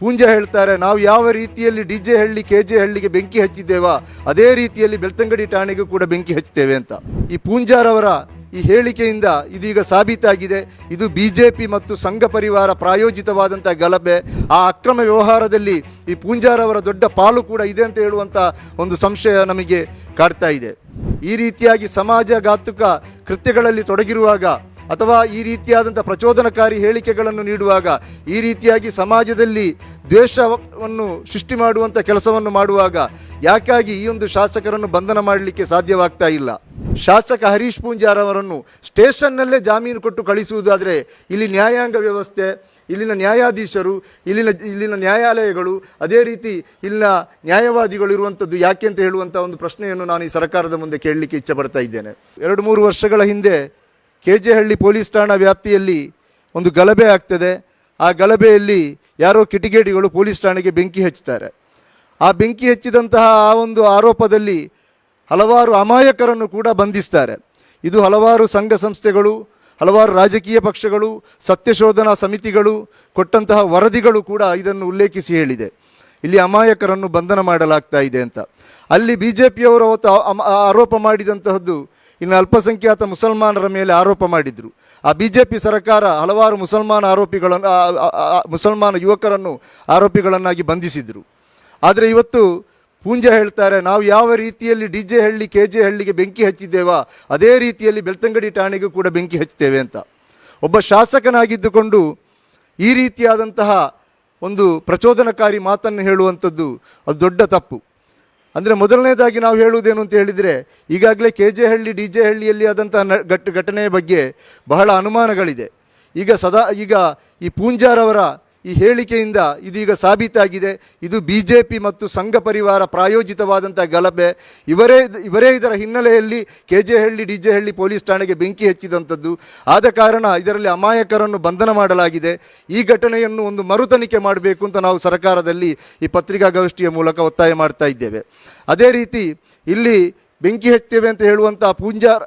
ಪೂಂಜ ಹೇಳ್ತಾರೆ, ನಾವು ಯಾವ ರೀತಿಯಲ್ಲಿ D J Halli, K J ಹಳ್ಳಿಗೆ ಬೆಂಕಿ ಹಚ್ಚಿದ್ದೇವಾ, ಅದೇ ರೀತಿಯಲ್ಲಿ ಬೆಳ್ತಂಗಡಿ ಠಾಣೆಗೂ ಕೂಡ ಬೆಂಕಿ ಹಚ್ಚುತ್ತೇವೆ ಅಂತ. ಈ ಪೂಂಜಾರವರ ಈ ಹೇಳಿಕೆಯಿಂದ ಇದೀಗ ಸಾಬೀತಾಗಿದೆ. ಇದು ಬಿ ಜೆ ಪಿ ಮತ್ತು ಸಂಘ ಪರಿವಾರ ಪ್ರಾಯೋಜಿತವಾದಂಥ ಗಲಭೆ. ಆ ಅಕ್ರಮ ವ್ಯವಹಾರದಲ್ಲಿ ಈ ಪೂಂಜಾರವರ ದೊಡ್ಡ ಪಾಲು ಕೂಡ ಇದೆ ಅಂತ ಹೇಳುವಂಥ ಒಂದು ಸಂಶಯ ನಮಗೆ ಕಾಡ್ತಾ ಇದೆ. ಈ ರೀತಿಯಾಗಿ ಸಮಾಜಘಾತುಕ ಕೃತ್ಯಗಳಲ್ಲಿ ತೊಡಗಿರುವಾಗ ಅಥವಾ ಈ ರೀತಿಯಾದಂಥ ಪ್ರಚೋದನಕಾರಿ ಹೇಳಿಕೆಗಳನ್ನು ನೀಡುವಾಗ, ಈ ರೀತಿಯಾಗಿ ಸಮಾಜದಲ್ಲಿ ದ್ವೇಷವನ್ನು ಸೃಷ್ಟಿ ಮಾಡುವಂಥ ಕೆಲಸವನ್ನು ಮಾಡುವಾಗ ಯಾಕಾಗಿ ಈ ಒಂದು ಶಾಸಕರನ್ನು ಬಂಧನ ಮಾಡಲಿಕ್ಕೆ ಸಾಧ್ಯವಾಗ್ತಾ ಇಲ್ಲ? ಶಾಸಕ ಹರೀಶ್ ಪೂಂಜಾರ್ ಅವರನ್ನು ಸ್ಟೇಷನ್ನಲ್ಲೇ ಜಾಮೀನು ಕೊಟ್ಟು ಕಳಿಸುವುದಾದರೆ ಇಲ್ಲಿ ನ್ಯಾಯಾಂಗ ವ್ಯವಸ್ಥೆ, ಇಲ್ಲಿನ ನ್ಯಾಯಾಧೀಶರು, ಇಲ್ಲಿನ ಇಲ್ಲಿನ ನ್ಯಾಯಾಲಯಗಳು, ಅದೇ ರೀತಿ ಇಲ್ಲಿನ ನ್ಯಾಯವಾದಿಗಳು ಇರುವಂಥದ್ದು ಯಾಕೆ ಅಂತ ಹೇಳುವಂಥ ಒಂದು ಪ್ರಶ್ನೆಯನ್ನು ನಾನು ಈ ಸರ್ಕಾರದ ಮುಂದೆ ಕೇಳಲಿಕ್ಕೆ ಇಚ್ಛೆ ಪಡ್ತಾ ಇದ್ದೇನೆ. ಎರಡು, ಮೂರು ವರ್ಷಗಳ ಹಿಂದೆ ಕೆ ಜೆ ಹಳ್ಳಿ ಪೊಲೀಸ್ ಠಾಣಾ ವ್ಯಾಪ್ತಿಯಲ್ಲಿ ಒಂದು ಗಲಭೆ ಆಗ್ತದೆ. ಆ ಗಲಭೆಯಲ್ಲಿ ಯಾರೋ ಕಿಟಿಗೇಡಿಗಳು ಪೊಲೀಸ್ ಠಾಣೆಗೆ ಬೆಂಕಿ ಹಚ್ಚುತ್ತಾರೆ ಆ ಬೆಂಕಿ ಹಚ್ಚಿದಂತಹ ಆ ಒಂದು ಆರೋಪದಲ್ಲಿ ಹಲವಾರು ಅಮಾಯಕರನ್ನು ಕೂಡ ಬಂಧಿಸ್ತಾರೆ. ಇದು ಹಲವಾರು ಸಂಘ ಸಂಸ್ಥೆಗಳು, ಹಲವಾರು ರಾಜಕೀಯ ಪಕ್ಷಗಳು, ಸತ್ಯಶೋಧನಾ ಸಮಿತಿಗಳು ಕೊಟ್ಟಂತಹ ವರದಿಗಳು ಕೂಡ ಇದನ್ನು ಉಲ್ಲೇಖಿಸಿ ಹೇಳಿದೆ. ಇಲ್ಲಿ ಅಮಾಯಕರನ್ನು ಬಂಧನ ಮಾಡಲಾಗ್ತಾ ಇದೆ ಅಂತ. ಅಲ್ಲಿ ಬಿ ಜೆ ಪಿಯವರು ಅವತ್ತು ಆರೋಪ ಮಾಡಿದಂತಹದ್ದು ಇನ್ನು ಅಲ್ಪಸಂಖ್ಯಾತ ಮುಸಲ್ಮಾನರ ಮೇಲೆ ಆರೋಪ ಮಾಡಿದರು. ಆ ಬಿ ಜೆ ಪಿ ಸರ್ಕಾರ ಹಲವಾರು ಮುಸಲ್ಮಾನ ಆರೋಪಿಗಳನ್ನು ಮುಸಲ್ಮಾನ ಯುವಕರನ್ನು ಆರೋಪಿಗಳನ್ನಾಗಿ ಬಂಧಿಸಿದರು. ಆದರೆ ಇವತ್ತು ಪೂಂಜೆ ಹೇಳ್ತಾರೆ, ನಾವು ಯಾವ ರೀತಿಯಲ್ಲಿ D J Halli, K J ಹಳ್ಳಿಗೆ ಬೆಂಕಿ ಹಚ್ಚಿದ್ದೇವಾ, ಅದೇ ರೀತಿಯಲ್ಲಿ ಬೆಳ್ತಂಗಡಿ ಠಾಣೆಗೂ ಕೂಡ ಬೆಂಕಿ ಹಚ್ಚುತ್ತೇವೆ ಅಂತ. ಒಬ್ಬ ಶಾಸಕನಾಗಿದ್ದುಕೊಂಡು ಈ ರೀತಿಯಾದಂತಹ ಒಂದು ಪ್ರಚೋದನಕಾರಿ ಮಾತನ್ನು ಹೇಳುವಂಥದ್ದು ಅದು ದೊಡ್ಡ ತಪ್ಪು. ಅಂದರೆ ಮೊದಲನೇದಾಗಿ ನಾವು ಹೇಳುವುದೇನು ಅಂತ ಹೇಳಿದರೆ, ಈಗಾಗಲೇ K J Halli D J ಹಳ್ಳಿಯಲ್ಲಿ ಆದಂತಹ ಘಟ್, ಘಟನೆಯ ಬಗ್ಗೆ ಬಹಳ ಅನುಮಾನಗಳಿದೆ. ಈಗ ಸದಾ, ಈಗ ಈ ಪೂಂಜಾರವರ ಈ ಹೇಳಿಕೆಯಿಂದ ಇದೀಗ ಸಾಬೀತಾಗಿದೆ. ಇದು ಬಿ ಜೆ ಪಿ ಮತ್ತು ಸಂಘ ಪರಿವಾರ ಪ್ರಾಯೋಜಿತವಾದಂಥ ಗಲಭೆ. ಇವರೇ ಇವರೇ ಇದರ ಹಿನ್ನೆಲೆಯಲ್ಲಿ K J Halli D J Halli police ಠಾಣೆಗೆ ಬೆಂಕಿ ಹಚ್ಚಿದಂಥದ್ದು. ಆದ ಕಾರಣ ಇದರಲ್ಲಿ ಅಮಾಯಕರನ್ನು ಬಂಧನ ಮಾಡಲಾಗಿದೆ. ಈ ಘಟನೆಯನ್ನು ಒಂದು ಮರುತನಿಕೆ ಮಾಡಬೇಕು ಅಂತ ನಾವು ಸರ್ಕಾರದಲ್ಲಿ ಈ ಪತ್ರಿಕಾಗೋಷ್ಠಿಯ ಮೂಲಕ ಒತ್ತಾಯ ಮಾಡ್ತಾ ಇದ್ದೇವೆ. ಅದೇ ರೀತಿ ಇಲ್ಲಿ ಬೆಂಕಿ ಹಚ್ತೇವೆ ಅಂತ ಹೇಳುವಂಥ ಪೂಂಜಾರ್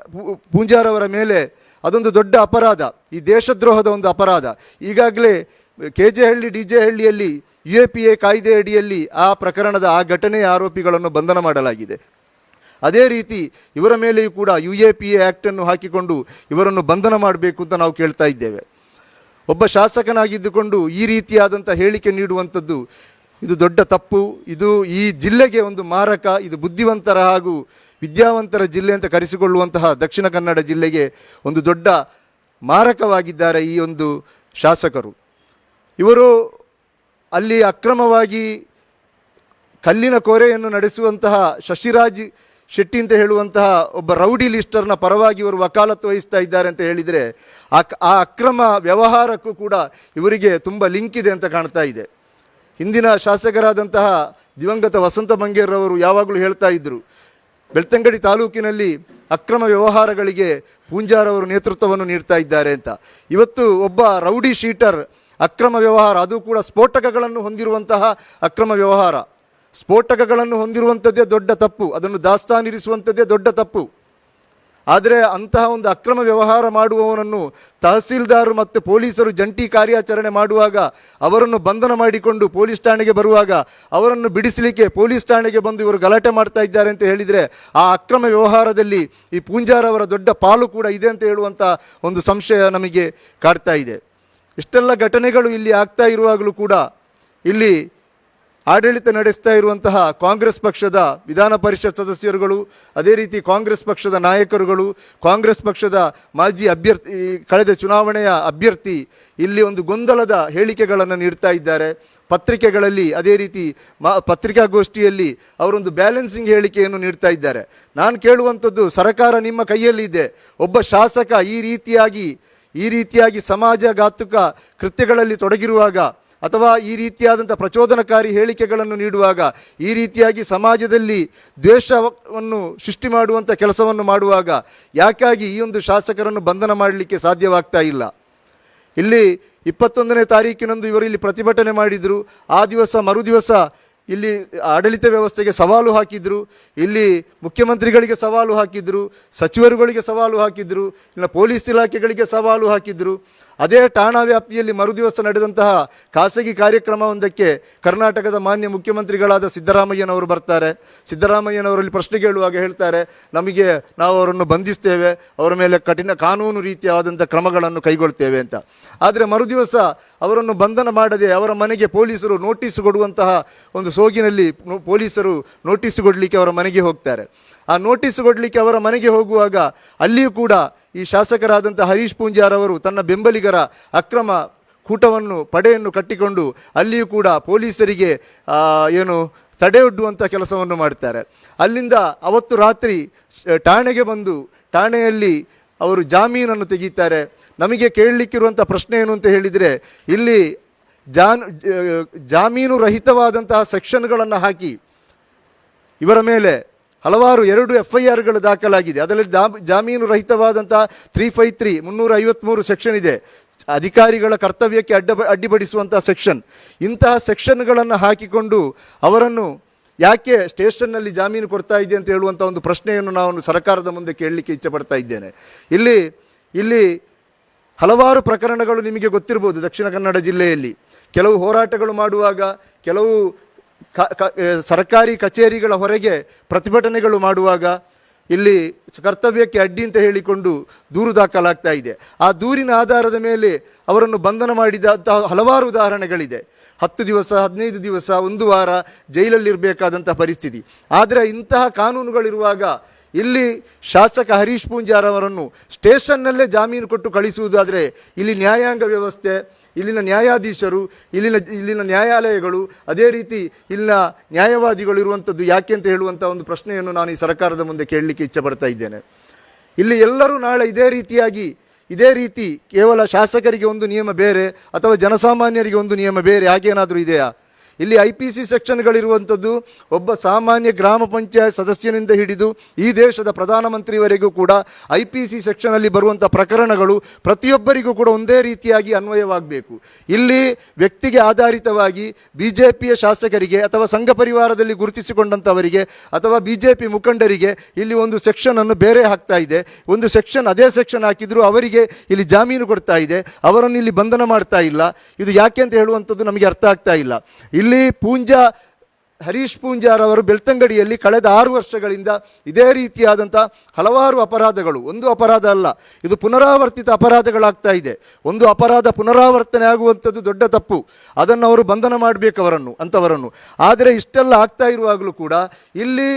ಪೂಂಜಾರವರ ಮೇಲೆ ಅದೊಂದು ದೊಡ್ಡ ಅಪರಾಧ. ಈ ದೇಶದ್ರೋಹದ ಒಂದು ಅಪರಾಧ. ಈಗಾಗಲೇ K J Halli D J ಹಳ್ಳಿಯಲ್ಲಿ ಯು ಎ ಪಿ ಎ ಕಾಯ್ದೆ ಅಡಿಯಲ್ಲಿ ಆ ಪ್ರಕರಣದ ಆ ಘಟನೆಯ ಆರೋಪಿಗಳನ್ನು ಬಂಧನ ಮಾಡಲಾಗಿದೆ. ಅದೇ ರೀತಿ ಇವರ ಮೇಲೆಯೂ ಕೂಡ ಯು ಎ ಪಿ ಎ ಆ್ಯಕ್ಟನ್ನು ಹಾಕಿಕೊಂಡು ಇವರನ್ನು ಬಂಧನ ಮಾಡಬೇಕು ಅಂತ ನಾವು ಕೇಳ್ತಾ ಇದ್ದೇವೆ. ಒಬ್ಬ ಶಾಸಕನಾಗಿದ್ದುಕೊಂಡು ಈ ರೀತಿಯಾದಂಥ ಹೇಳಿಕೆ ನೀಡುವಂಥದ್ದು ಇದು ದೊಡ್ಡ ತಪ್ಪು. ಇದು ಈ ಜಿಲ್ಲೆಗೆ ಒಂದು ಮಾರಕ, ಇದು ಬುದ್ಧಿವಂತರ ಹಾಗೂ ವಿದ್ಯಾವಂತರ ಜಿಲ್ಲೆ ಅಂತ ಕರೆಸಿಕೊಳ್ಳುವಂತಹ ದಕ್ಷಿಣ ಕನ್ನಡ ಜಿಲ್ಲೆಗೆ ಒಂದು ದೊಡ್ಡ ಮಾರಕವಾಗಿದ್ದಾರೆ ಈ ಒಂದು ಶಾಸಕರು. ಇವರು ಅಲ್ಲಿ ಅಕ್ರಮವಾಗಿ ಕಲ್ಲಿನ ಕೋರೆಯನ್ನು ನಡೆಸುವಂತಹ ಶಶಿರಾಜ್ ಶೆಟ್ಟಿ ಅಂತ ಹೇಳುವಂತಹ ಒಬ್ಬ ರೌಡಿ ಲಿಸ್ಟರ್ನ ಪರವಾಗಿ ಇವರು ವಕಾಲತ್ತು ವಹಿಸ್ತಾ ಇದ್ದಾರೆ ಅಂತ ಹೇಳಿದರೆ ಆ ಅಕ್ರಮ ವ್ಯವಹಾರಕ್ಕೂ ಕೂಡ ಇವರಿಗೆ ತುಂಬ ಲಿಂಕ್ ಇದೆ ಅಂತ ಕಾಣ್ತಾ ಇದೆ. ಹಿಂದಿನ ಶಾಸಕರಾದಂತಹ ದಿವಂಗತ ವಸಂತ ಮಂಗೇರ್ರವರು ಯಾವಾಗಲೂ ಹೇಳ್ತಾ ಇದ್ದರು ಬೆಳ್ತಂಗಡಿ ತಾಲೂಕಿನಲ್ಲಿ ಅಕ್ರಮ ವ್ಯವಹಾರಗಳಿಗೆ ಪೂಂಜಾರವರು ನೇತೃತ್ವವನ್ನು ನೀಡ್ತಾ ಇದ್ದಾರೆ ಅಂತ. ಇವತ್ತು ಒಬ್ಬ ರೌಡಿ ಶೀಟರ್ ಅಕ್ರಮ ವ್ಯವಹಾರ, ಅದು ಕೂಡ ಸ್ಫೋಟಕಗಳನ್ನು ಹೊಂದಿರುವಂತಹ ಅಕ್ರಮ ವ್ಯವಹಾರ. ಸ್ಫೋಟಕಗಳನ್ನು ಹೊಂದಿರುವಂಥದ್ದೇ ದೊಡ್ಡ ತಪ್ಪು, ಅದನ್ನು ದಾಸ್ತಾನಿರಿಸುವಂಥದ್ದೇ ದೊಡ್ಡ ತಪ್ಪು. ಆದರೆ ಅಂತಹ ಒಂದು ಅಕ್ರಮ ವ್ಯವಹಾರ ಮಾಡುವವನನ್ನು ತಹಸೀಲ್ದಾರ್ ಮತ್ತು ಪೊಲೀಸರು ಜಂಟಿ ಕಾರ್ಯಾಚರಣೆ ಮಾಡುವಾಗ, ಅವರನ್ನು ಬಂಧನ ಮಾಡಿಕೊಂಡು ಪೊಲೀಸ್ ಠಾಣೆಗೆ ಬರುವಾಗ, ಅವರನ್ನು ಬಿಡಿಸಲಿಕ್ಕೆ ಪೊಲೀಸ್ ಠಾಣೆಗೆ ಬಂದು ಇವರು ಗಲಾಟೆ ಮಾಡ್ತಾ ಇದ್ದಾರೆ ಅಂತ ಹೇಳಿದರೆ, ಆ ಅಕ್ರಮ ವ್ಯವಹಾರದಲ್ಲಿ ಈ ಪೂಂಜಾರವರ ದೊಡ್ಡ ಪಾಲು ಕೂಡ ಇದೆ ಅಂತ ಹೇಳುವಂಥ ಒಂದು ಸಂಶಯ ನಮಗೆ ಕಾಡ್ತಾ ಇದೆ. ಇಷ್ಟೆಲ್ಲ ಘಟನೆಗಳು ಇಲ್ಲಿ ಆಗ್ತಾ ಇರುವಾಗಲೂ ಕೂಡ ಇಲ್ಲಿ ಆಡಳಿತ ನಡೆಸ್ತಾ ಇರುವಂತಹ ಕಾಂಗ್ರೆಸ್ ಪಕ್ಷದ ವಿಧಾನ ಪರಿಷತ್ ಸದಸ್ಯರುಗಳು, ಅದೇ ರೀತಿ ಕಾಂಗ್ರೆಸ್ ಪಕ್ಷದ ನಾಯಕರುಗಳು, ಕಾಂಗ್ರೆಸ್ ಪಕ್ಷದ ಮಾಜಿ ಅಭ್ಯರ್ಥಿ, ಕಳೆದ ಚುನಾವಣೆಯ ಅಭ್ಯರ್ಥಿ ಇಲ್ಲಿ ಒಂದು ಗೊಂದಲದ ಹೇಳಿಕೆಗಳನ್ನು ನೀಡ್ತಾ ಇದ್ದಾರೆ. ಪತ್ರಿಕೆಗಳಲ್ಲಿ ಅದೇ ರೀತಿ ಮಾ, ಪತ್ರಿಕಾಗೋಷ್ಠಿಯಲ್ಲಿ ಅವರೊಂದು ಬ್ಯಾಲೆನ್ಸಿಂಗ್ ಹೇಳಿಕೆಯನ್ನು ನೀಡ್ತಾ ಇದ್ದಾರೆ. ನಾನು ಕೇಳುವಂಥದ್ದು ಸರ್ಕಾರ ನಿಮ್ಮ ಕೈಯಲ್ಲಿ ಇದೆ ಒಬ್ಬ ಶಾಸಕ ಈ ರೀತಿಯಾಗಿ ಈ ರೀತಿಯಾಗಿ ಸಮಾಜಘಾತುಕ ಕೃತ್ಯಗಳಲ್ಲಿ ತೊಡಗಿರುವಾಗ ಅಥವಾ ಈ ರೀತಿಯಾದಂಥ ಪ್ರಚೋದನಕಾರಿ ಹೇಳಿಕೆಗಳನ್ನು ನೀಡುವಾಗ ಈ ರೀತಿಯಾಗಿ ಸಮಾಜದಲ್ಲಿ ದ್ವೇಷವನ್ನು ಸೃಷ್ಟಿ ಮಾಡುವಂಥ ಕೆಲಸವನ್ನು ಮಾಡುವಾಗ ಯಾಕಾಗಿ ಈ ಒಂದು ಶಾಸಕರನ್ನು ಬಂಧನ ಮಾಡಲಿಕ್ಕೆ ಸಾಧ್ಯವಾಗ್ತಾ ಇಲ್ಲ? ಇಲ್ಲಿ ಇಪ್ಪತ್ತೊಂದನೇ ತಾರೀಕಿನಂದು ಇವರು ಇಲ್ಲಿ ಪ್ರತಿಭಟನೆ ಮಾಡಿದರು. ಆ ದಿವಸ ಮರುದಿವಸ ಇಲ್ಲಿ ಆಡಳಿತ ವ್ಯವಸ್ಥೆಗೆ ಸವಾಲು ಹಾಕಿದ್ರು, ಇಲ್ಲಿ ಮುಖ್ಯಮಂತ್ರಿಗಳಿಗೆ ಸವಾಲು ಹಾಕಿದ್ರು, ಸಚಿವರುಗಳಿಗೆ ಸವಾಲು ಹಾಕಿದ್ರು, ಇಲ್ಲ ಪೊಲೀಸ್ ಇಲಾಖೆಗಳಿಗೆ ಸವಾಲು ಹಾಕಿದ್ರು. ಅದೇ ಠಾಣಾ ವ್ಯಾಪ್ತಿಯಲ್ಲಿ ಮರುದಿವಸ ನಡೆದಂತಹ ಖಾಸಗಿ ಕಾರ್ಯಕ್ರಮವೊಂದಕ್ಕೆ ಕರ್ನಾಟಕದ ಮಾನ್ಯ ಮುಖ್ಯಮಂತ್ರಿಗಳಾದ ಸಿದ್ದರಾಮಯ್ಯನವರು ಬರ್ತಾರೆ. ಸಿದ್ದರಾಮಯ್ಯನವರಲ್ಲಿ ಪ್ರಶ್ನೆ ಕೇಳುವಾಗ ಹೇಳ್ತಾರೆ, ನಮಗೆ ನಾವು ಅವರನ್ನು ಬಂಧಿಸ್ತೇವೆ, ಅವರ ಮೇಲೆ ಕಠಿಣ ಕಾನೂನು ರೀತಿಯಾದಂಥ ಕ್ರಮಗಳನ್ನು ಕೈಗೊಳ್ತೇವೆ ಅಂತ. ಆದರೆ ಮರುದಿವಸ ಅವರನ್ನು ಬಂಧನ ಮಾಡದೆ ಅವರ ಮನೆಗೆ ಪೊಲೀಸರು ನೋಟಿಸ್ ಕೊಡುವಂತಹ ಒಂದು ಸೋಗಿನಲ್ಲಿ ಪೊಲೀಸರು ನೋಟಿಸ್ ಕೊಡಲಿಕ್ಕೆ ಅವರ ಮನೆಗೆ ಹೋಗ್ತಾರೆ. ಆ ನೋಟಿಸ್ ಕೊಡಲಿಕ್ಕೆ ಅವರ ಮನೆಗೆ ಹೋಗುವಾಗ ಅಲ್ಲಿಯೂ ಕೂಡ ಈ ಶಾಸಕರಾದಂಥ ಹರೀಶ್ ಪೂಂಜಾರವರು ತನ್ನ ಬೆಂಬಲಿಗರ ಅಕ್ರಮ ಕೂಟವನ್ನು, ಪಡೆಯನ್ನು ಕಟ್ಟಿಕೊಂಡು ಅಲ್ಲಿಯೂ ಕೂಡ ಪೊಲೀಸರಿಗೆ ಏನು ತಡೆಯೊಡ್ಡುವಂಥ ಕೆಲಸವನ್ನು ಮಾಡ್ತಾರೆ. ಅಲ್ಲಿಂದ ಅವತ್ತು ರಾತ್ರಿ ಠಾಣೆಗೆ ಬಂದು ಠಾಣೆಯಲ್ಲಿ ಅವರು ಜಾಮೀನನ್ನು ತೆಗೀತಾರೆ. ನಮಗೆ ಕೇಳಲಿಕ್ಕಿರುವಂಥ ಪ್ರಶ್ನೆ ಏನು ಅಂತ ಹೇಳಿದರೆ, ಇಲ್ಲಿ ಜಾನ್, ಜಾಮೀನು ರಹಿತವಾದಂತಹ ಸೆಕ್ಷನ್ಗಳನ್ನು ಹಾಕಿ ಇವರ ಮೇಲೆ ಹಲವಾರು ಎರಡು ಎಫ್ ಐ ಆರ್ಗಳು ದಾಖಲಾಗಿದೆ. ಅದರಲ್ಲಿ ಜಾಮೀನು ರಹಿತವಾದಂಥ ತ್ರೀ ಫೈವ್ ತ್ರೀ ಮುನ್ನೂರ ಐವತ್ತ್ಮೂರು ಸೆಕ್ಷನ್ ಇದೆ. ಅಧಿಕಾರಿಗಳ ಕರ್ತವ್ಯಕ್ಕೆ ಅಡ್ಡ ಅಡ್ಡಿಪಡಿಸುವಂಥ ಸೆಕ್ಷನ್. ಇಂತಹ ಸೆಕ್ಷನ್ಗಳನ್ನು ಹಾಕಿಕೊಂಡು ಅವರನ್ನು ಯಾಕೆ ಸ್ಟೇಷನ್ನಲ್ಲಿ ಜಾಮೀನು ಕೊಡ್ತಾ ಇದೆ ಅಂತ ಹೇಳುವಂಥ ಒಂದು ಪ್ರಶ್ನೆಯನ್ನು ನಾನು ಸರ್ಕಾರದ ಮುಂದೆ ಕೇಳಲಿಕ್ಕೆ ಇಚ್ಛೆಪಡ್ತಾ ಇದ್ದೇನೆ. ಇಲ್ಲಿ ಇಲ್ಲಿ ಹಲವಾರು ಪ್ರಕರಣಗಳು ನಿಮಗೆ ಗೊತ್ತಿರ್ಬೋದು ದಕ್ಷಿಣ ಕನ್ನಡ ಜಿಲ್ಲೆಯಲ್ಲಿ. ಕೆಲವು ಹೋರಾಟಗಳು ಮಾಡುವಾಗ, ಕೆಲವು ಸರ್ಕಾರಿ ಕಚೇರಿಗಳ ಹೊರಗೆ ಪ್ರತಿಭಟನೆಗಳು ಮಾಡುವಾಗ ಇಲ್ಲಿ ಕರ್ತವ್ಯಕ್ಕೆ ಅಡ್ಡಿ ಅಂತ ಹೇಳಿಕೊಂಡು ದೂರು ದಾಖಲಾಗ್ತಾ ಇದೆ. ಆ ದೂರಿನ ಆಧಾರದ ಮೇಲೆ ಅವರನ್ನು ಬಂಧನ ಮಾಡಿದಂತಹ ಹಲವಾರು ಉದಾಹರಣೆಗಳಿದೆ. ಹತ್ತು ದಿವಸ, ಹದಿನೈದು ದಿವಸ, ಒಂದು ವಾರ ಜೈಲಲ್ಲಿರಬೇಕಾದಂಥ ಪರಿಸ್ಥಿತಿ. ಆದರೆ ಇಂತಹ ಕಾನೂನುಗಳಿರುವಾಗ ಇಲ್ಲಿ ಶಾಸಕ ಹರೀಶ್ ಪೂಂಜಾರವರನ್ನು ಸ್ಟೇಷನ್ನಲ್ಲೇ ಜಾಮೀನು ಕೊಟ್ಟು ಕಳಿಸುವುದಾದರೆ ಇಲ್ಲಿ ನ್ಯಾಯಾಂಗ ವ್ಯವಸ್ಥೆ ಇಲ್ಲಿನ ನ್ಯಾಯಾಧೀಶರು, ಇಲ್ಲಿನ ಇಲ್ಲಿನ ನ್ಯಾಯಾಲಯಗಳು, ಅದೇ ರೀತಿ ಇಲ್ಲಿನ ನ್ಯಾಯವಾದಿಗಳು ಇರುವಂಥದ್ದು ಯಾಕೆ ಅಂತ ಹೇಳುವಂಥ ಒಂದು ಪ್ರಶ್ನೆಯನ್ನು ನಾನು ಈ ಸರ್ಕಾರದ ಮುಂದೆ ಕೇಳಲಿಕ್ಕೆ ಇಚ್ಛೆಪಡ್ತಾ ಇದ್ದೇನೆ. ಇಲ್ಲಿ ಎಲ್ಲರೂ ನಾಳೆ ಇದೇ ರೀತಿಯಾಗಿ, ಇದೇ ರೀತಿ ಕೇವಲ ಶಾಸಕರಿಗೆ ಒಂದು ನಿಯಮ ಬೇರೆ ಅಥವಾ ಜನಸಾಮಾನ್ಯರಿಗೆ ಒಂದು ನಿಯಮ ಬೇರೆ, ಹಾಗೇನಾದರೂ ಇದೆಯಾ? ಇಲ್ಲಿ ಐ ಪಿ ಸಿ ಸೆಕ್ಷನ್ಗಳಿರುವಂಥದ್ದು ಒಬ್ಬ ಸಾಮಾನ್ಯ ಗ್ರಾಮ ಪಂಚಾಯತ್ ಸದಸ್ಯನಿಂದ ಹಿಡಿದು ಈ ದೇಶದ ಪ್ರಧಾನಮಂತ್ರಿವರೆಗೂ ಕೂಡ ಐ ಪಿ ಸಿ ಸೆಕ್ಷನಲ್ಲಿ ಬರುವಂಥ ಪ್ರಕರಣಗಳು ಪ್ರತಿಯೊಬ್ಬರಿಗೂ ಕೂಡ ಒಂದೇ ರೀತಿಯಾಗಿ ಅನ್ವಯವಾಗಬೇಕು. ಇಲ್ಲಿ ವ್ಯಕ್ತಿಗೆ ಆಧಾರಿತವಾಗಿ ಬಿ ಜೆ ಪಿಯ ಶಾಸಕರಿಗೆ ಅಥವಾ ಸಂಘ ಪರಿವಾರದಲ್ಲಿ ಗುರುತಿಸಿಕೊಂಡಂಥವರಿಗೆ ಅಥವಾ ಬಿ ಜೆ ಪಿ ಮುಖಂಡರಿಗೆ ಇಲ್ಲಿ ಒಂದು ಸೆಕ್ಷನನ್ನು ಬೇರೆ ಹಾಕ್ತಾ ಇದೆ. ಒಂದು ಸೆಕ್ಷನ್ ಅದೇ ಸೆಕ್ಷನ್ ಹಾಕಿದ್ರು ಅವರಿಗೆ ಇಲ್ಲಿ ಜಾಮೀನು ಕೊಡ್ತಾ ಇದೆ. ಅವರನ್ನು ಇಲ್ಲಿ ಬಂಧನ ಮಾಡ್ತಾ ಇಲ್ಲ. ಇದು ಯಾಕೆ ಅಂತ ಹೇಳುವಂಥದ್ದು ನಮಗೆ ಅರ್ಥ ಆಗ್ತಾ ಇಲ್ಲ. ಇಲ್ಲಿ ಪೂಂಜಾ, ಹರೀಶ್ ಪೂಂಜಾರವರು ಬೆಳ್ತಂಗಡಿಯಲ್ಲಿ ಕಳೆದ ಆರು ವರ್ಷಗಳಿಂದ ಇದೇ ರೀತಿಯಾದಂಥ ಹಲವಾರು ಅಪರಾಧಗಳು. ಒಂದು ಅಪರಾಧ ಅಲ್ಲ, ಇದು ಪುನರಾವರ್ತಿತ ಅಪರಾಧಗಳಾಗ್ತಾ ಇದೆ. ಒಂದು ಅಪರಾಧ ಪುನರಾವರ್ತನೆ ಆಗುವಂಥದ್ದು ದೊಡ್ಡ ತಪ್ಪು. ಅದನ್ನು ಅವರು ಬಂಧನ ಮಾಡಬೇಕು ಅವರನ್ನು ಅಂಥವರನ್ನು ಆದರೆ ಇಷ್ಟೆಲ್ಲ ಆಗ್ತಾ ಇರುವಾಗಲೂ ಕೂಡ ಇಲ್ಲಿ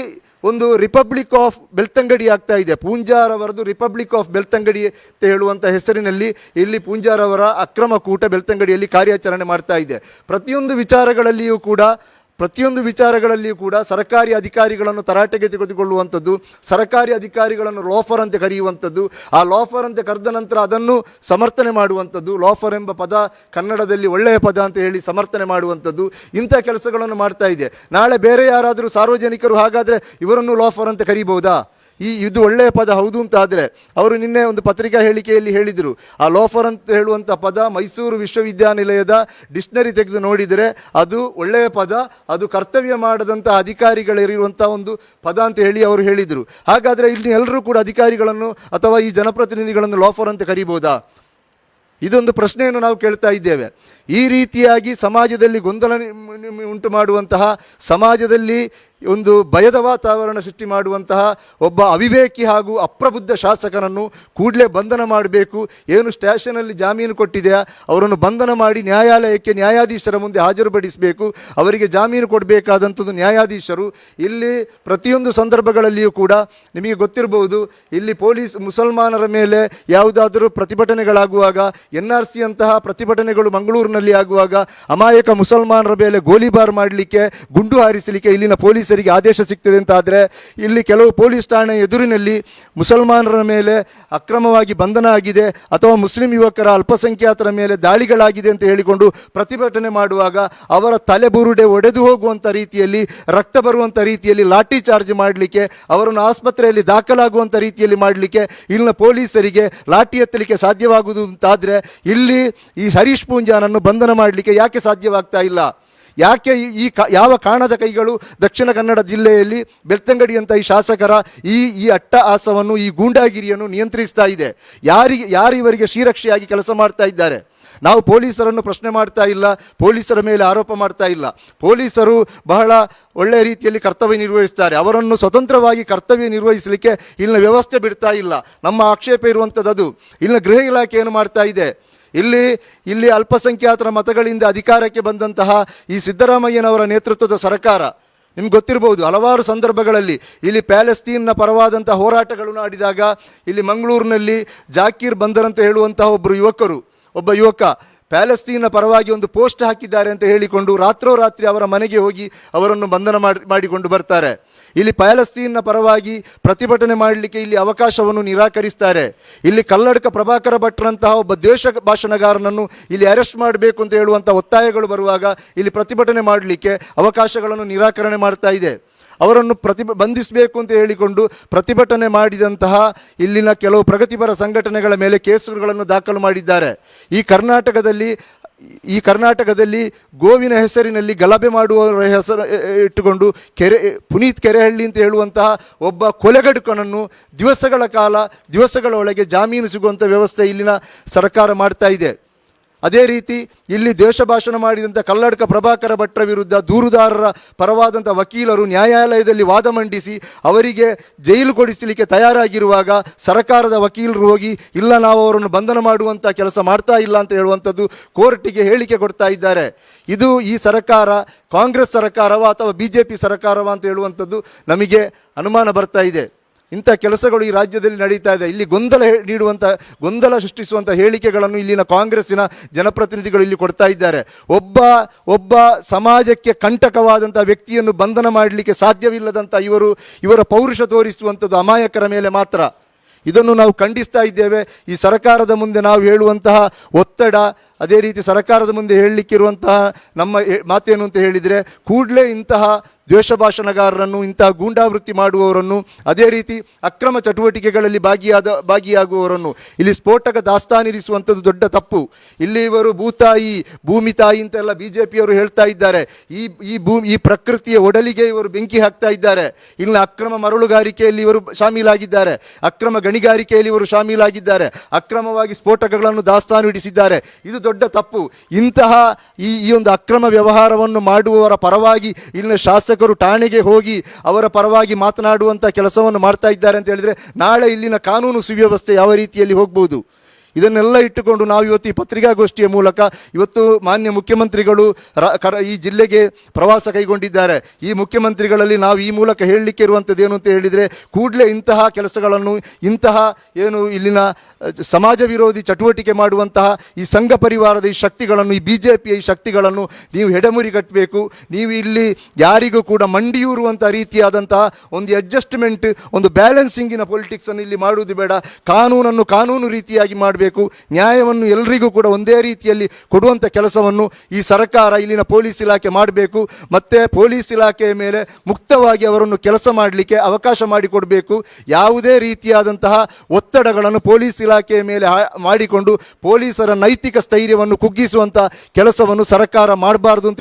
ಒಂದು ರಿಪಬ್ಲಿಕ್ ಆಫ್ ಬೆಳ್ತಂಗಡಿ ಆಗ್ತಾ ಇದೆ. ಪೂಂಜಾರವರದು ರಿಪಬ್ಲಿಕ್ ಆಫ್ ಬೆಳ್ತಂಗಡಿ ಅಂತ ಹೇಳುವಂಥ ಹೆಸರಿನಲ್ಲಿ ಇಲ್ಲಿ ಪೂಂಜಾರವರ ಅಕ್ರಮ ಕೂಟ ಬೆಳ್ತಂಗಡಿಯಲ್ಲಿ ಕಾರ್ಯಾಚರಣೆ ಮಾಡ್ತಾ ಇದೆ. ಪ್ರತಿಯೊಂದು ವಿಚಾರಗಳಲ್ಲಿಯೂ ಕೂಡ ಪ್ರತಿಯೊಂದು ವಿಚಾರಗಳಲ್ಲಿಯೂ ಕೂಡ ಸರ್ಕಾರಿ ಅಧಿಕಾರಿಗಳನ್ನು ತರಾಟೆಗೆ ತೆಗೆದುಕೊಳ್ಳುವಂಥದ್ದು, ಸರ್ಕಾರಿ ಅಧಿಕಾರಿಗಳನ್ನು ಲೋಫರ್ ಅಂತ ಕರೆಯುವಂಥದ್ದು, ಆ ಲೋಫರ್ ಅಂತ ಕರೆದ ನಂತರ ಅದನ್ನು ಸಮರ್ಥನೆ ಮಾಡುವಂಥದ್ದು, ಲೋಫರ್ ಎಂಬ ಪದ ಕನ್ನಡದಲ್ಲಿ ಒಳ್ಳೆಯ ಪದ ಅಂತ ಹೇಳಿ ಸಮರ್ಥನೆ ಮಾಡುವಂಥದ್ದು, ಇಂಥ ಕೆಲಸಗಳನ್ನು ಮಾಡ್ತಾ ಇದೆ. ನಾಳೆ ಬೇರೆ ಯಾರಾದರೂ ಸಾರ್ವಜನಿಕರು ಹಾಗಾದರೆ ಇವರನ್ನು ಲೋಫರ್ ಅಂತ ಕರೀಬಹುದಾ? ಈ ಇದು ಒಳ್ಳೆಯ ಪದ ಹೌದು ಅಂತ ಆದರೆ ಅವರು ನಿನ್ನೆ ಒಂದು ಪತ್ರಿಕಾ ಹೇಳಿಕೆಯಲ್ಲಿ ಹೇಳಿದರು. ಆ ಲೋಫರ್ ಅಂತ ಹೇಳುವಂಥ ಪದ ಮೈಸೂರು ವಿಶ್ವವಿದ್ಯಾನಿಲಯದ ಡಿಕ್ಷನರಿ ತೆಗೆದು ನೋಡಿದರೆ ಅದು ಒಳ್ಳೆಯ ಪದ, ಅದು ಕರ್ತವ್ಯ ಮಾಡದಂಥ ಅಧಿಕಾರಿಗಳಿರುವಂಥ ಒಂದು ಪದ ಅಂತ ಹೇಳಿ ಅವರು ಹೇಳಿದರು. ಹಾಗಾದರೆ ಇಲ್ಲಿ ಎಲ್ಲರೂ ಕೂಡ ಅಧಿಕಾರಿಗಳನ್ನು ಅಥವಾ ಈ ಜನಪ್ರತಿನಿಧಿಗಳನ್ನು ಲೋಫರ್ ಅಂತ ಕರಿಬೋದಾ? ಇದೊಂದು ಪ್ರಶ್ನೆಯನ್ನು ನಾವು ಕೇಳ್ತಾ ಇದ್ದೇವೆ. ಈ ರೀತಿಯಾಗಿ ಸಮಾಜದಲ್ಲಿ ಗೊಂದಲ ಉಂಟು ಮಾಡುವಂತಹ ಸಮಾಜದಲ್ಲಿ ಒಂದು ಭಯದ ವಾತಾವರಣ ಸೃಷ್ಟಿ ಮಾಡುವಂತಹ ಒಬ್ಬ ಅವಿವೇಕಿ ಹಾಗೂ ಅಪ್ರಬುದ್ಧ ಶಾಸಕನನ್ನು ಕೂಡಲೇ ಬಂಧನ ಮಾಡಬೇಕು. ಏನು ಸ್ಟೇಷನಲ್ಲಿ ಜಾಮೀನು ಕೊಟ್ಟಿದೆಯಾ? ಅವರನ್ನು ಬಂಧನ ಮಾಡಿ ನ್ಯಾಯಾಲಯಕ್ಕೆ ನ್ಯಾಯಾಧೀಶರ ಮುಂದೆ ಹಾಜರುಪಡಿಸಬೇಕು. ಅವರಿಗೆ ಜಾಮೀನು ಕೊಡಬೇಕಾದಂಥದ್ದು ನ್ಯಾಯಾಧೀಶರು. ಇಲ್ಲಿ ಪ್ರತಿಯೊಂದು ಸಂದರ್ಭಗಳಲ್ಲಿಯೂ ಕೂಡ ನಿಮಗೆ ಗೊತ್ತಿರಬಹುದು, ಇಲ್ಲಿ ಪೊಲೀಸ್ ಮುಸಲ್ಮಾನರ ಮೇಲೆ ಯಾವುದಾದರೂ ಪ್ರತಿಭಟನೆಗಳಾಗುವಾಗ ಎನ್ ಆರ್ ಸಿಯಂತಹ ಪ್ರತಿಭಟನೆಗಳು ಮಂಗಳೂರಿನಲ್ಲಿ ಆಗುವಾಗ, ಅಮಾಯಕ ಮುಸಲ್ಮಾನರ ಮೇಲೆ ಗೋಲಿಬಾರ್ ಮಾಡಲಿಕ್ಕೆ, ಗುಂಡು ಹಾರಿಸಲಿಕ್ಕೆ ಇಲ್ಲಿನ ಪೊಲೀಸರಿಗೆ ಆದೇಶ ಸಿಗ್ತದೆ ಅಂತ ಆದರೆ ಇಲ್ಲಿ ಕೆಲವು ಪೊಲೀಸ್ ಠಾಣೆ ಎದುರಿನಲ್ಲಿ ಮುಸಲ್ಮಾನರ ಮೇಲೆ ಅಕ್ರಮವಾಗಿ ಬಂಧನ ಆಗಿದೆ ಅಥವಾ ಮುಸ್ಲಿಂ ಯುವಕರ ಅಲ್ಪಸಂಖ್ಯಾತರ ಮೇಲೆ ದಾಳಿಗಳಾಗಿದೆ ಅಂತ ಹೇಳಿಕೊಂಡು ಪ್ರತಿಭಟನೆ ಮಾಡುವಾಗ ಅವರ ತಲೆಬುರುಡೆ ಒಡೆದು ಹೋಗುವಂಥ ರೀತಿಯಲ್ಲಿ, ರಕ್ತ ಬರುವಂಥ ರೀತಿಯಲ್ಲಿ ಲಾಠಿ ಚಾರ್ಜ್ ಮಾಡಲಿಕ್ಕೆ, ಅವರನ್ನು ಆಸ್ಪತ್ರೆಯಲ್ಲಿ ದಾಖಲಾಗುವಂಥ ರೀತಿಯಲ್ಲಿ ಮಾಡಲಿಕ್ಕೆ ಇಲ್ಲಿನ ಪೊಲೀಸರಿಗೆ ಲಾಠಿ ಎತ್ತಲಿಕ್ಕೆ ಸಾಧ್ಯವಾಗುವುದು ಅಂತಾದರೆ ಇಲ್ಲಿ ಈ ಹರೀಶ್ ಪೂಂಜಾನನ್ನು ಬಂಧನ ಮಾಡಲಿಕ್ಕೆ ಯಾಕೆ ಸಾಧ್ಯವಾಗ್ತಾ ಇಲ್ಲ? ಯಾಕೆ ಈ- ಯಾವ ಕಾಣದ ಕೈಗಳು ದಕ್ಷಿಣ ಕನ್ನಡ ಜಿಲ್ಲೆಯಲ್ಲಿ ಬೆಳ್ತಂಗಡಿ ಅಂತ ಈ ಶಾಸಕರ ಈ ಈ ಅಟ್ಟ ಆಸವನ್ನು ಈ ಗೂಂಡಾಗಿರಿಯನ್ನು ನಿಯಂತ್ರಿಸ್ತಾ ಇದೆ. ಯಾರಿಗೆ ಯಾರಿವರಿಗೆ ಶ್ರೀರಕ್ಷೆಯಾಗಿ ಕೆಲಸ ಮಾಡ್ತಾ ಇದ್ದಾರೆ? ನಾವು ಪೊಲೀಸರನ್ನು ಪ್ರಶ್ನೆ ಮಾಡ್ತಾ ಇಲ್ಲ, ಪೊಲೀಸರ ಮೇಲೆ ಆರೋಪ ಮಾಡ್ತಾ ಇಲ್ಲ. ಪೊಲೀಸರು ಬಹಳ ಒಳ್ಳೆಯ ರೀತಿಯಲ್ಲಿ ಕರ್ತವ್ಯ ನಿರ್ವಹಿಸ್ತಾರೆ. ಅವರನ್ನು ಸ್ವತಂತ್ರವಾಗಿ ಕರ್ತವ್ಯ ನಿರ್ವಹಿಸಲಿಕ್ಕೆ ಇಲ್ಲಿನ ವ್ಯವಸ್ಥೆ ಬಿಡ್ತಾ ಇಲ್ಲ. ನಮ್ಮ ಆಕ್ಷೇಪ ಇರುವಂಥದ್ದು ಇಲ್ಲಿನ ಗೃಹ ಇಲಾಖೆ ಏನು ಮಾಡ್ತಾ ಇದೆ? ಇಲ್ಲಿ ಇಲ್ಲಿ ಅಲ್ಪಸಂಖ್ಯಾತರ ಮತಗಳಿಂದ ಅಧಿಕಾರಕ್ಕೆ ಬಂದಂತಹ ಈ ಸಿದ್ದರಾಮಯ್ಯನವರ ನೇತೃತ್ವದ ಸರ್ಕಾರ. ನಿಮ್ಗೆ ಗೊತ್ತಿರಬಹುದು ಹಲವಾರು ಸಂದರ್ಭಗಳಲ್ಲಿ ಇಲ್ಲಿ ಪ್ಯಾಲೆಸ್ತೀನ್ನ ಪರವಾದಂಥ ಹೋರಾಟಗಳನ್ನು ಆಡಿದಾಗ ಇಲ್ಲಿ ಮಂಗಳೂರಿನಲ್ಲಿ ಜಾಕೀರ್ ಬಂದರ್ ಅಂತ ಹೇಳುವಂತಹ ಒಬ್ಬರು ಯುವಕರು, ಒಬ್ಬ ಯುವಕ ಪ್ಯಾಲೆಸ್ತೀನ್ನ ಪರವಾಗಿ ಒಂದು ಪೋಸ್ಟ್ ಹಾಕಿದ್ದಾರೆ ಅಂತ ಹೇಳಿಕೊಂಡು ರಾತ್ರೋರಾತ್ರಿ ಅವರ ಮನೆಗೆ ಹೋಗಿ ಅವರನ್ನು ಬಂಧನ ಮಾಡಿ, ಮಾಡಿಕೊಂಡು ಬರ್ತಾರೆ. ಇಲ್ಲಿ ಪ್ಯಾಲೆಸ್ತೀನ್ನ ಪರವಾಗಿ ಪ್ರತಿಭಟನೆ ಮಾಡಲಿಕ್ಕೆ ಇಲ್ಲಿ ಅವಕಾಶವನ್ನು ನಿರಾಕರಿಸ್ತಾರೆ. ಇಲ್ಲಿ ಕಲ್ಲಡಕ ಪ್ರಭಾಕರ ಭಟ್ರಂತಹ ಒಬ್ಬ ದ್ವೇಷ ಭಾಷಣಗಾರನನ್ನು ಇಲ್ಲಿ ಅರೆಸ್ಟ್ ಮಾಡಬೇಕು ಅಂತ ಹೇಳುವಂಥ ಒತ್ತಾಯಗಳು ಬರುವಾಗ ಇಲ್ಲಿ ಪ್ರತಿಭಟನೆ ಮಾಡಲಿಕ್ಕೆ ಅವಕಾಶಗಳನ್ನು ನಿರಾಕರಣೆ ಮಾಡ್ತಾ ಇದೆ. ಅವರನ್ನು ಪ್ರತಿ ಬಂಧಿಸಬೇಕು ಅಂತ ಹೇಳಿಕೊಂಡು ಪ್ರತಿಭಟನೆ ಮಾಡಿದಂತಹ ಇಲ್ಲಿನ ಕೆಲವು ಪ್ರಗತಿಪರ ಸಂಘಟನೆಗಳ ಮೇಲೆ ಕೇಸುಗಳನ್ನು ದಾಖಲು ಮಾಡಿದ್ದಾರೆ. ಈ ಕರ್ನಾಟಕದಲ್ಲಿ ಈ ಕರ್ನಾಟಕದಲ್ಲಿ ಗೋವಿನ ಹೆಸರಿನಲ್ಲಿ ಗಲಭೆ ಮಾಡುವವರ ಹೆಸರು ಇಟ್ಟುಕೊಂಡು ಕೆರೆ, ಪುನೀತ್ ಕೆರೆಹಳ್ಳಿ ಅಂತ ಹೇಳುವಂತಹ ಒಬ್ಬ ಕೊಲೆಗಡುಕನನ್ನು ದಿವಸಗಳ ಕಾಲ ದಿವಸಗಳ ಒಳಗೆ ಜಾಮೀನು ಸಿಗುವಂಥ ವ್ಯವಸ್ಥೆ ಇಲ್ಲಿನ ಸರ್ಕಾರ ಮಾಡ್ತಾ ಇದೆ. ಅದೇ ರೀತಿ ಇಲ್ಲಿ ದೇಶ ಭಾಷಣ ಮಾಡಿದಂಥ ಕಲ್ಲಡ್ಕ ಪ್ರಭಾಕರ ಭಟ್ರ ವಿರುದ್ಧ ದೂರುದಾರರ ಪರವಾದಂಥ ವಕೀಲರು ನ್ಯಾಯಾಲಯದಲ್ಲಿ ವಾದ ಮಂಡಿಸಿ ಅವರಿಗೆ ಜೈಲು ಕೊಡಿಸಲಿಕ್ಕೆ ತಯಾರಾಗಿರುವಾಗ ಸರ್ಕಾರದ ವಕೀಲರು ಹೋಗಿ, ಇಲ್ಲ ನಾವು ಅವರನ್ನು ಬಂಧನ ಮಾಡುವಂಥ ಕೆಲಸ ಮಾಡ್ತಾ ಇಲ್ಲ ಅಂತ ಹೇಳುವಂಥದ್ದು ಕೋರ್ಟಿಗೆ ಹೇಳಿಕೆ ಕೊಡ್ತಾ ಇದ್ದಾರೆ. ಇದು ಈ ಸರ್ಕಾರ, ಕಾಂಗ್ರೆಸ್ ಸರ್ಕಾರವ ಅಥವಾ ಬಿ ಜೆ ಪಿ ಸರ್ಕಾರವ ಅಂತ ಹೇಳುವಂಥದ್ದು ನಮಗೆ ಅನುಮಾನ ಬರ್ತಾ ಇದೆ. ಇಂಥ ಕೆಲಸಗಳು ಈ ರಾಜ್ಯದಲ್ಲಿ ನಡೀತಾ ಇದೆ. ಇಲ್ಲಿ ಗೊಂದಲ ನೀಡುವಂಥ ಗೊಂದಲ ಸೃಷ್ಟಿಸುವಂಥ ಹೇಳಿಕೆಗಳನ್ನು ಇಲ್ಲಿನ ಕಾಂಗ್ರೆಸ್ಸಿನ ಜನಪ್ರತಿನಿಧಿಗಳು ಇಲ್ಲಿ ಕೊಡ್ತಾ ಇದ್ದಾರೆ. ಒಬ್ಬ ಒಬ್ಬ ಸಮಾಜಕ್ಕೆ ಕಂಟಕವಾದಂಥ ವ್ಯಕ್ತಿಯನ್ನು ಬಂಧನ ಮಾಡಲಿಕ್ಕೆ ಸಾಧ್ಯವಿಲ್ಲದಂಥ ಇವರು, ಇವರ ಪೌರುಷ ತೋರಿಸುವಂಥದ್ದು ಅಮಾಯಕರ ಮೇಲೆ ಮಾತ್ರ. ಇದನ್ನು ನಾವು ಖಂಡಿಸ್ತಾ ಇದ್ದೇವೆ. ಈ ಸರ್ಕಾರದ ಮುಂದೆ ನಾವು ಹೇಳುವಂತಹ ಒತ್ತಡ ಅದೇ ರೀತಿ ಸರ್ಕಾರದ ಮುಂದೆ ಹೇಳಲಿಕ್ಕಿರುವಂತಹ ನಮ್ಮ ಮಾತೇನು ಅಂತ ಹೇಳಿದರೆ, ಕೂಡಲೇ ಇಂತಹ ದ್ವೇಷ ಭಾಷಣಗಾರರನ್ನು ಇಂತಹ ಗೂಂಡಾವೃತ್ತಿ ಮಾಡುವವರನ್ನು, ಅದೇ ರೀತಿ ಅಕ್ರಮ ಚಟುವಟಿಕೆಗಳಲ್ಲಿ ಭಾಗಿಯಾದ, ಭಾಗಿಯಾಗುವವರನ್ನು, ಇಲ್ಲಿ ಸ್ಫೋಟಕ ದಾಸ್ತಾನಿರಿಸುವಂಥದ್ದು ದೊಡ್ಡ ತಪ್ಪು. ಇಲ್ಲಿ ಇವರು ಭೂತಾಯಿ ಭೂಮಿ ತಾಯಿ ಅಂತೆಲ್ಲ ಬಿ ಜೆ ಪಿಯವರು ಹೇಳ್ತಾ ಇದ್ದಾರೆ. ಈ ಈ ಭೂಮಿ ಈ ಪ್ರಕೃತಿಯ ಒಡಲಿಗೆ ಇವರು ಬೆಂಕಿ ಹಾಕ್ತಾ ಇದ್ದಾರೆ. ಇಲ್ಲಿ ಅಕ್ರಮ ಮರಳುಗಾರಿಕೆಯಲ್ಲಿ ಇವರು ಶಾಮೀಲಾಗಿದ್ದಾರೆ. ಅಕ್ರಮ ಗಣಿಗಾರಿಕೆಯಲ್ಲಿ ಇವರು ಶಾಮೀಲಾಗಿದ್ದಾರೆ. ಅಕ್ರಮವಾಗಿ ಸ್ಫೋಟಕಗಳನ್ನು ದಾಸ್ತಾನು ಇಡಿಸಿದ್ದಾರೆ ಇದು ದೊಡ್ಡ ತಪ್ಪು. ಇಂತಹ ಈ ಈ ಒಂದು ಅಕ್ರಮ ವ್ಯವಹಾರವನ್ನು ಮಾಡುವವರ ಪರವಾಗಿ ಇಲ್ಲಿನ ಶಾಸಕರು ಠಾಣೆಗೆ ಹೋಗಿ ಅವರ ಪರವಾಗಿ ಮಾತನಾಡುವಂಥ ಕೆಲಸವನ್ನು ಮಾಡ್ತಾ ಇದ್ದಾರೆ ಅಂತ ಹೇಳಿದರೆ ನಾಳೆ ಇಲ್ಲಿನ ಕಾನೂನು ಸುವ್ಯವಸ್ಥೆ ಯಾವ ರೀತಿಯಲ್ಲಿ ಹೋಗ್ಬೋದು? ಇದನ್ನೆಲ್ಲ ಇಟ್ಟುಕೊಂಡು ನಾವು ಇವತ್ತು ಈ ಪತ್ರಿಕಾಗೋಷ್ಠಿಯ ಮೂಲಕ ಇವತ್ತು ಮಾನ್ಯ ಮುಖ್ಯಮಂತ್ರಿಗಳು ಈ ಜಿಲ್ಲೆಗೆ ಪ್ರವಾಸ ಕೈಗೊಂಡಿದ್ದಾರೆ. ಈ ಮುಖ್ಯಮಂತ್ರಿಗಳಲ್ಲಿ ನಾವು ಈ ಮೂಲಕ ಹೇಳಲಿಕ್ಕೆ ಇರುವಂಥದ್ದು ಏನು ಅಂತ ಹೇಳಿದರೆ ಕೂಡಲೇ ಇಂತಹ ಕೆಲಸಗಳನ್ನು, ಇಂತಹ ಏನು ಇಲ್ಲಿನ ಸಮಾಜ ವಿರೋಧಿ ಚಟುವಟಿಕೆ ಮಾಡುವಂತಹ ಈ ಸಂಘ ಪರಿವಾರದ ಈ ಶಕ್ತಿಗಳನ್ನು, ಈ ಬಿ ಜೆ ಪಿಯ ಈ ಶಕ್ತಿಗಳನ್ನು ನೀವು ಹೆಡಮುರಿ ಕಟ್ಟಬೇಕು. ನೀವು ಇಲ್ಲಿ ಯಾರಿಗೂ ಕೂಡ ಮಂಡಿಯೂರುವಂಥ ರೀತಿಯಾದಂತಹ ಒಂದು ಅಡ್ಜಸ್ಟ್ಮೆಂಟ್ ಒಂದು ಬ್ಯಾಲೆನ್ಸಿಂಗಿನ ಪೊಲಿಟಿಕ್ಸನ್ನು ಇಲ್ಲಿ ಮಾಡುವುದು ಬೇಡ. ಕಾನೂನನ್ನು ಕಾನೂನು ರೀತಿಯಾಗಿ ಮಾಡಬೇಕು. ನ್ಯಾಯವನ್ನು ಎಲ್ಲರಿಗೂ ಕೂಡ ಒಂದೇ ರೀತಿಯಲ್ಲಿ ಕೊಡುವಂಥ ಕೆಲಸವನ್ನು ಈ ಸರ್ಕಾರ ಇಲ್ಲಿನ ಪೊಲೀಸ್ ಇಲಾಖೆ ಮಾಡಬೇಕು. ಮತ್ತು ಪೊಲೀಸ್ ಇಲಾಖೆಯ ಮೇಲೆ ಮುಕ್ತವಾಗಿ ಅವರನ್ನು ಕೆಲಸ ಮಾಡಲಿಕ್ಕೆ ಅವಕಾಶ ಮಾಡಿಕೊಡಬೇಕು. ಯಾವುದೇ ರೀತಿಯಾದಂತಹ ಒತ್ತಡಗಳನ್ನು ಪೊಲೀಸ್ ಇಲಾಖೆಯ ಮೇಲೆ ಮಾಡಿಕೊಂಡು ಪೊಲೀಸರ ನೈತಿಕ ಸ್ಥೈರ್ಯವನ್ನು ಕುಗ್ಗಿಸುವಂಥ ಕೆಲಸವನ್ನು ಸರ್ಕಾರ ಮಾಡಬಾರ್ದು ಅಂತ